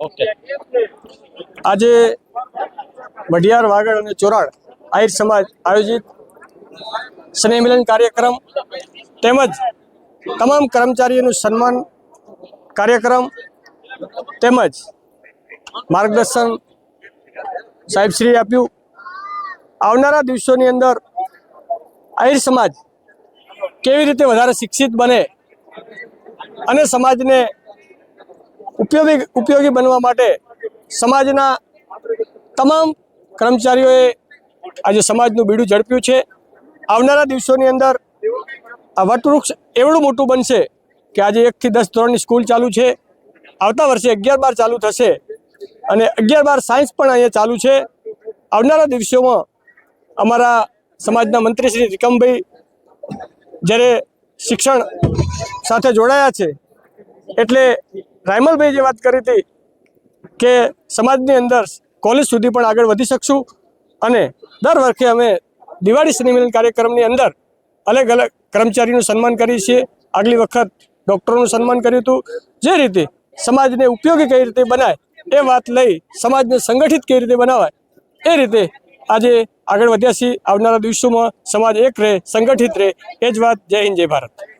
Okay આજે વઢિયાર વાગડ અને ચોરાડ આહિર સમાજ આયોજિત સ્નેહ મિલન કાર્યક્રમ તેમજ તમામ કર્મચારીઓનું સન્માન કાર્યક્રમ તેમજ માર્ગદર્શન સાહેબશ્રીએ આપ્યું. આવનારા દિવસોની અંદર આહિર સમાજ કેવી રીતે વધારે શિક્ષિત બને અને સમાજને ઉપયોગી ઉપયોગી બનવા માટે સમાજના તમામ કર્મચારીઓએ આજે સમાજનું બીડું ઝડપ્યું છે. આવનારા દિવસોની અંદર આ વટવૃક્ષ એવડું મોટું બનશે કે આજે એકથી દસ ધોરણની સ્કૂલ ચાલુ છે. આવતા વર્ષે અગિયાર બાર ચાલુ થશે અને અગિયાર બાર સાયન્સ પણ અહીંયા ચાલુ છે. આવનારા દિવસોમાં અમારા સમાજના મંત્રી શ્રી રિકમભાઈ જ્યારે શિક્ષણ સાથે જોડાયા છે, એટલે રાયમલભાઈ જે વાત કરી હતી કે સમાજની અંદર કોલેજ સુધી પણ આગળ વધી શકશું અને દર વર્ષે અમે દિવાળી સંમેલન કાર્યક્રમની અંદર અલગ અલગ કર્મચારીનું સન્માન કરીએ છીએ. આગલી વખત ડૉક્ટરોનું સન્માન કર્યું હતું. જે રીતે સમાજને ઉપયોગી કઈ રીતે બનાય એ વાત લઈ સમાજને સંગઠિત કઈ રીતે બનાવાય એ રીતે આજે આગળ વધ્યા છીએ. આવનારા દિવસોમાં સમાજ એક રહે, સંગઠિત રહે. એ જ વાત જય હિન્દ, જય ભારત.